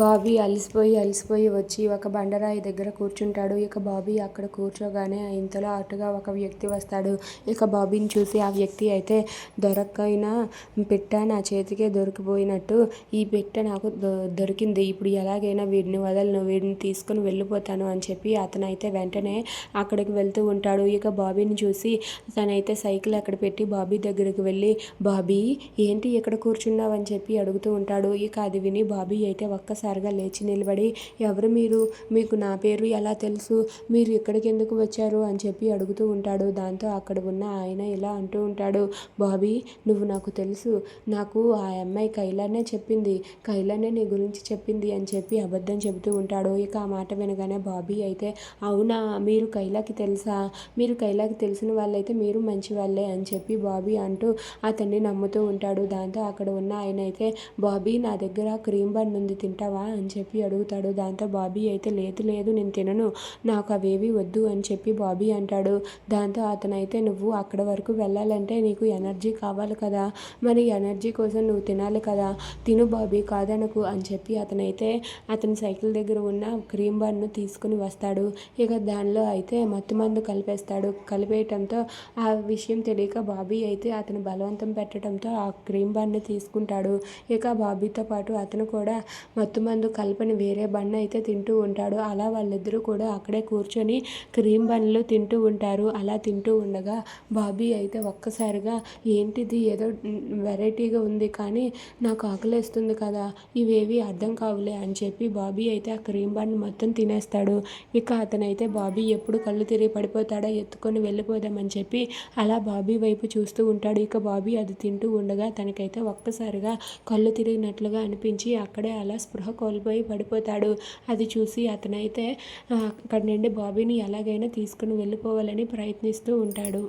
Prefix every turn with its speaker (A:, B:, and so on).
A: బాబీ అలిసిపోయి అలిసిపోయి వచ్చి ఒక బండరాయి దగ్గర కూర్చుంటాడు. ఇక బాబీ అక్కడ కూర్చోగానే ఇంతలో అటుగా ఒక వ్యక్తి వస్తాడు. ఇక బాబీని చూసి ఆ వ్యక్తి అయితే దొరకైనా పెట్ట నా చేతికే దొరికిపోయినట్టు. ఈ పెట్ట నాకు దొరికింది. ఇప్పుడు ఎలాగైనా వీడిని వదలను వీడిని తీసుకుని వెళ్ళిపోతాను అని చెప్పి అతను అయితే వెంటనే అక్కడికి వెళ్తూ ఉంటాడు. ఇక బాబీని చూసి తనైతే సైకిల్ అక్కడ పెట్టి బాబీ దగ్గరికి వెళ్ళి బాబీ ఏంటి ఇక్కడ కూర్చున్నావు అని చెప్పి అడుగుతూ ఉంటాడు. ఇక అది విని బాబీ అయితే ఒక్క ఒక్కసారిగా లేచి నిలబడి ఎవరు మీరు? మీకు నా పేరు ఎలా తెలుసు? మీరు ఇక్కడికి ఎందుకు వచ్చారు? అని చెప్పి అడుగుతూ ఉంటాడు. దాంతో అక్కడ ఉన్న ఆయన ఇలా అంటూ ఉంటాడు బాబీ నువ్వు నాకు తెలుసు. నాకు ఆ అమ్మాయి కైలానే చెప్పింది. కైలానే నీ గురించి చెప్పింది అని చెప్పి అబద్ధం చెబుతూ ఉంటాడు. ఇక ఆ మాట వినగానే బాబీ అయితే అవునా? మీరు కైలాకి తెలుసా? మీరు కైలాకి తెలిసిన వాళ్ళైతే మీరు మంచి వాళ్ళే అని చెప్పి బాబీ అంటూ అతన్ని నమ్ముతూ ఉంటాడు. దాంతో అక్కడ ఉన్న ఆయన అయితే బాబీ నా దగ్గర క్రీమ్ బన్ ఉంది తింటా తింటావా అని చెప్పి అడుగుతాడు. దాంతో బాబీ అయితే లేదు లేదు నేను తినను. నాకు అవేవి వద్దు అని చెప్పి బాబీ అంటాడు. దాంతో అతనైతే నువ్వు అక్కడ వరకు వెళ్ళాలంటే నీకు ఎనర్జీ కావాలి కదా. మరి ఎనర్జీ కోసం నువ్వు తినాలి కదా. తిను బాబీ కాదనకు అని చెప్పి అతనైతే అతని సైకిల్ దగ్గర ఉన్న క్రీమ్ బన్ను తీసుకుని వస్తాడు. ఇక దానిలో అయితే మత్తు మందు కలిపేస్తాడు. కలిపేయటంతో ఆ విషయం తెలియక బాబీ అయితే అతను బలవంతం పెట్టడంతో ఆ క్రీమ్ బన్ను తీసుకుంటాడు. ఇక బాబీతో పాటు అతను కూడా మత్తు మత్తుమందు కలపని వేరే బన్ అయితే తింటూ ఉంటాడు. అలా వాళ్ళిద్దరూ కూడా అక్కడే కూర్చొని క్రీమ్ బన్లు తింటూ ఉంటారు. అలా తింటూ ఉండగా బాబీ అయితే ఒక్కసారిగా ఏంటిది? ఏదో వెరైటీగా ఉంది కానీ నాకు ఆకలేస్తుంది కదా ఇవేవి అర్థం కావులే అని చెప్పి బాబీ అయితే ఆ క్రీమ్ బన్ మొత్తం తినేస్తాడు. ఇక అతనైతే బాబీ ఎప్పుడు కళ్ళు తిరిగి పడిపోతాడో? ఎత్తుకొని వెళ్ళిపోదామని చెప్పి అలా బాబీ వైపు చూస్తూ ఉంటాడు. ఇక బాబీ అది తింటూ ఉండగా తనకైతే ఒక్కసారిగా కళ్ళు తిరిగినట్లుగా అనిపించి అక్కడే అలా స్పృహ స్పృహ కోల్పోయి పడిపోతాడు. అది చూసి అతనైతే అక్కడి నుండి బాబీని ఎలాగైనా తీసుకుని వెళ్ళిపోవాలని ప్రయత్నిస్తూ ఉంటాడు.